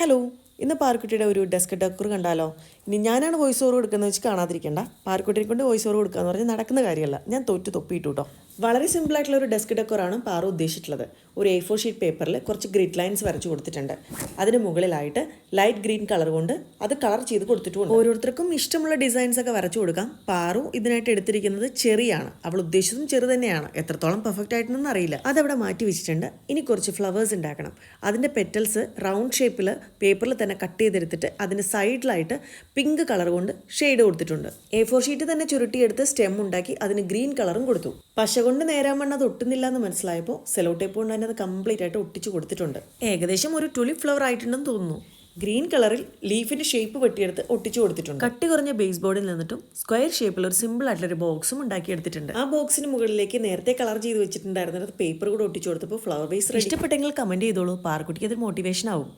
Hello. ഇന്ന് പാർക്കുട്ടിയുടെ ഒരു desk decker കണ്ടാലോ? ഇനി ഞാനാണ് വോയിസ് ഓവർ കൊടുക്കുന്നത് വെച്ച് കാണാതിരിക്കേണ്ട. പാർക്കുട്ടിയെ കൊണ്ട് വോയിസ് ഓവർ കൊടുക്കുക എന്ന് പറഞ്ഞാൽ നടക്കുന്ന കാര്യമല്ല. ഞാൻ തോറ്റ് തൊപ്പിയിട്ടു കേട്ടോ വളരെ സിമ്പിളായിട്ടുള്ള ഒരു ഡെസ്ക് ഡെക്കറാണ് പാറു ഉദ്ദേശിച്ചിട്ടുള്ളത്. ഒരു എ ഫോർ ഷീറ്റ് പേപ്പറിൽ കുറച്ച് ഗ്രിഡ് ലൈൻസ് വരച്ചു കൊടുത്തിട്ടുണ്ട്. അതിന് മുകളിലായിട്ട് ലൈറ്റ് ഗ്രീൻ കളർ കൊണ്ട് അത് കളർ ചെയ്ത് കൊടുത്തിട്ടുണ്ട് ഓരോരുത്തർക്കും ഇഷ്ടമുള്ള ഡിസൈൻസ് ഒക്കെ വരച്ചു കൊടുക്കാം. പാറു ഇതിനായിട്ട് എടുത്തിരിക്കുന്നത് ചെറിയാണ്. അവൾ ഉദ്ദേശിച്ചതും ചെറു തന്നെയാണ്. എത്രത്തോളം പെർഫെക്റ്റ് ആയിട്ടൊന്നും അറിയില്ല. അതവിടെ മാറ്റി വെച്ചിട്ടുണ്ട്. ഇനി കുറച്ച് ഫ്ലവേഴ്സ് ഉണ്ടാക്കണം. അതിന്റെ പെറ്റൽസ് റൗണ്ട് ഷേപ്പിൽ പേപ്പറിൽ തന്നെ കട്ട് ചെയ്തെടുത്തിട്ട് അതിന് സൈഡിലായിട്ട് പിങ്ക് കളർ കൊണ്ട് ഷെയ്ഡ് കൊടുത്തിട്ടുണ്ട്. എ ഫോർ ഷീറ്റ് തന്നെ ചുരുട്ടിയെടുത്ത് സ്റ്റെം ഉണ്ടാക്കി അതിന് ഗ്രീൻ കളറും കൊടുത്തു. പശ കൊണ്ട് നേരാൻ വണ്ണം അത് ഒട്ടുന്നില്ല എന്ന് മനസ്സിലായപ്പോൾ സെലോ ടേപ്പ് കൊണ്ട് തന്നെ അത് കംപ്ലീറ്റ് ആയിട്ട് ഒട്ടിച്ച് കൊടുത്തിട്ടുണ്ട്. ഏകദേശം ഒരു ടുലിപ്പ് ഫ്ലവർ ആയിട്ടുണ്ടെന്ന് തോന്നുന്നു. ഗ്രീൻ കളറിൽ ലീഫിന്റെ ഷേപ്പ് വെട്ടിയെടുത്ത് ഒട്ടിച്ചു കൊടുത്തിട്ടുണ്ട്. കട്ടി കുറഞ്ഞ ബേസ് ബോർഡിൽ നിന്നിട്ടും സ്ക്വയർ ഷേപ്പിൽ ഒരു സിമ്പിൾ ആയിട്ടുള്ള ഒരു ബോക്സും ഉണ്ടാക്കി എടുത്തിട്ടുണ്ട്. ആ ബോക്സിന് മുകളിലേക്ക് നേരത്തെ കളർ ചെയ്ത് വെച്ചിട്ടുണ്ടായിരുന്നത് പേപ്പർ കൂടെ ഒട്ടിച്ചു കൊടുത്തപ്പോൾ ഫ്ലവർ ബേസ് ഇഷ്ടപ്പെട്ടെങ്കിൽ കമന്റ് ചെയ്തോളൂ. പാർക്കുട്ടിക്ക് അത് മോട്ടിവേഷൻ ആവും.